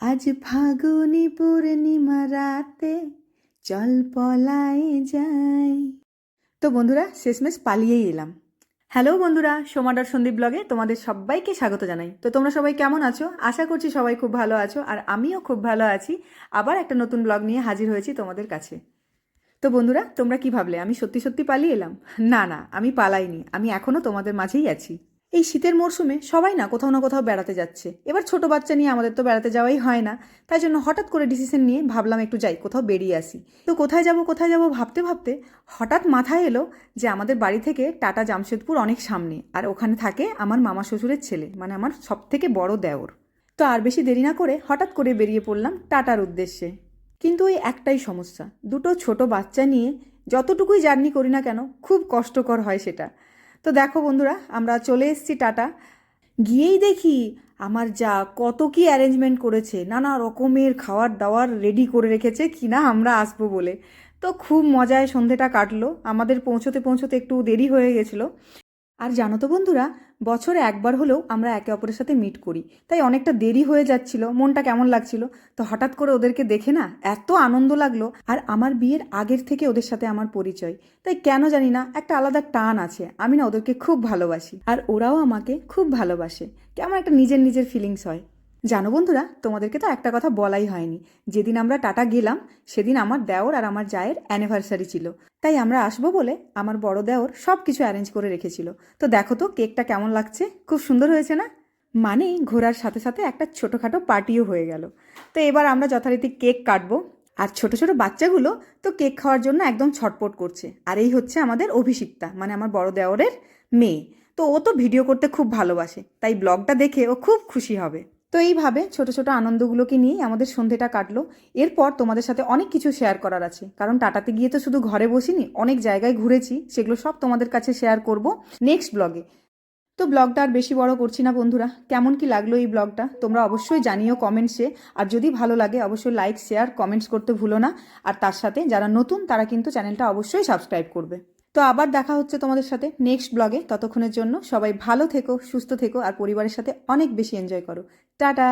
আজ ফাগুনি পূর্ণিমা রাতে চল পলাই যাই। তো বন্ধুরা, শেষমেশ পালিয়েই এলাম। হ্যালো বন্ধুরা সোমাডার সন্দীপ ব্লগে তোমাদের সবাইকে স্বাগত জানাই। তো তোমরা সবাই কেমন আছো? আশা করছি সবাই খুব ভালো আছো, আর আমিও খুব ভালো আছি। আবার একটা নতুন ব্লগ নিয়ে হাজির হয়েছি তোমাদের কাছে। তো বন্ধুরা, তোমরা কি ভাবলে? আমি সত্যি সত্যি পালিয়ে এলাম? না না, আমি পালাইনি। আমি এখনও তোমাদের মাঝেই আছি। এই শীতের মরশুমে সবাই না কোথাও না কোথাও বেড়াতে যাচ্ছে। এবার ছোট বাচ্চা নিয়ে আমাদের তো বেড়াতে যাওয়াই হয় না। তাই জন্য হঠাৎ করে ডিসিশন নিয়ে ভাবলাম একটু যাই, কোথাও বেরিয়ে আসি। তো কোথায় যাব কোথায় যাব ভাবতে ভাবতে হঠাৎ মাথায় এলো যে আমাদের বাড়ি থেকে টাটা জামশেদপুর অনেক সামনে আর ওখানে থাকে আমার মামা শ্বশুরের ছেলে মানে আমার সব থেকে বড় দেওর। তো আর বেশি দেরি না করে হঠাৎ করে বেরিয়ে পড়লাম টাটার উদ্দেশ্যে। কিন্তু ওই একটাই সমস্যা, দুটো ছোট বাচ্চা নিয়ে যতটুকুই জার্নি করি না কেন খুব কষ্টকর হয় সেটা। তো দেখো বন্ধুরা, আমরা চলে এসেছি টাটা। গিয়েই দেখি আমার যা কত কি অ্যারেঞ্জমেন্ট করেছে, নানা রকমের খাওয়ার দাওয়ার রেডি করে রেখেছে কি না আমরা আসব বলে। তো খুব মজায় সন্ধেটা কাটলো, আমাদের পৌঁছতে পৌঁছতে একটু দেরি হয়ে গেছিল। আর জানো তো বন্ধুরা, বছরে একবার হলেও আমরা একে অপরের সাথে মিট করি। তাই অনেকটা দেরি হয়ে যাচ্ছিল, মনটা কেমন লাগছিল? তো হঠাৎ করে ওদেরকে দেখে না, এত আনন্দ লাগল। আর আমার বিয়ের আগের থেকে ওদের সাথে আমার পরিচয়। তাই কেন জানি না, একটা আলাদা টান আছে। আমি না ওদেরকে খুব ভালোবাসি। আর ওরাও আমাকে খুব ভালোবাসে। কেমন একটা নিজের নিজের ফিলিংস হয়। জানো বন্ধুরা, তোমাদেরকে তো একটা কথা বলাই হয়নি। যেদিন আমরা টাটা গেলাম, সেদিন আমার দেওর আর আমার জায়ের অ্যানিভার্সারি ছিল। তাই আমরা আসব বলে আমার বড় দেওর সব কিছু অ্যারেঞ্জ করে রেখেছিল। তো দেখো তো, কেকটা কেমন লাগছে? খুব সুন্দর হয়েছে না? মানে ঘোরার সাথে সাথে একটা ছোটোখাটো পার্টিও হয়ে গেল। তো এবার আমরা যথারীতি কেক কাটবো। আর ছোট ছোট বাচ্চাগুলো তো কেক খাওয়ার জন্য একদম ছটপট করছে। আর এই হচ্ছে আমাদের অভিষিক্তা মানে আমার বড় দেওরের মেয়ে। তো ও তো ভিডিও করতে খুব ভালোবাসে। তাই ব্লগটা দেখে ও খুব খুশি হবে। তো এইভাবে ছোট ছোট আনন্দগুলোকে নিয়েই আমাদের সন্ধেটা কাটলো। এরপর তোমাদের সাথে অনেক কিছু শেয়ার করার আছে। কারণ টাটাতে গিয়ে তো শুধু ঘরে বসিনি, অনেক জায়গায় ঘুরেছি, সেগুলো সব তোমাদের কাছে শেয়ার করব নেক্সট ব্লগে। তো ব্লগটা আর বেশি বড় করছি না বন্ধুরা, কেমন কি লাগল এই ব্লগটা তোমরা অবশ্যই জানিও কমেন্টসে আর যদি ভালো লাগে অবশ্যই লাইক শেয়ার কমেন্টস করতে ভুলো না। আর তার সাথে যারা নতুন তারা কিন্তু চ্যানেলটা অবশ্যই সাবস্ক্রাইব করবে। তো আবার দেখা হচ্ছে তোমাদের সাথে নেক্সট ব্লগে ততক্ষণের জন্য সবাই ভালো থেকো, সুস্থ থেকো, আর পরিবারের সাথে অনেক বেশি এনজয় করো। টাটা!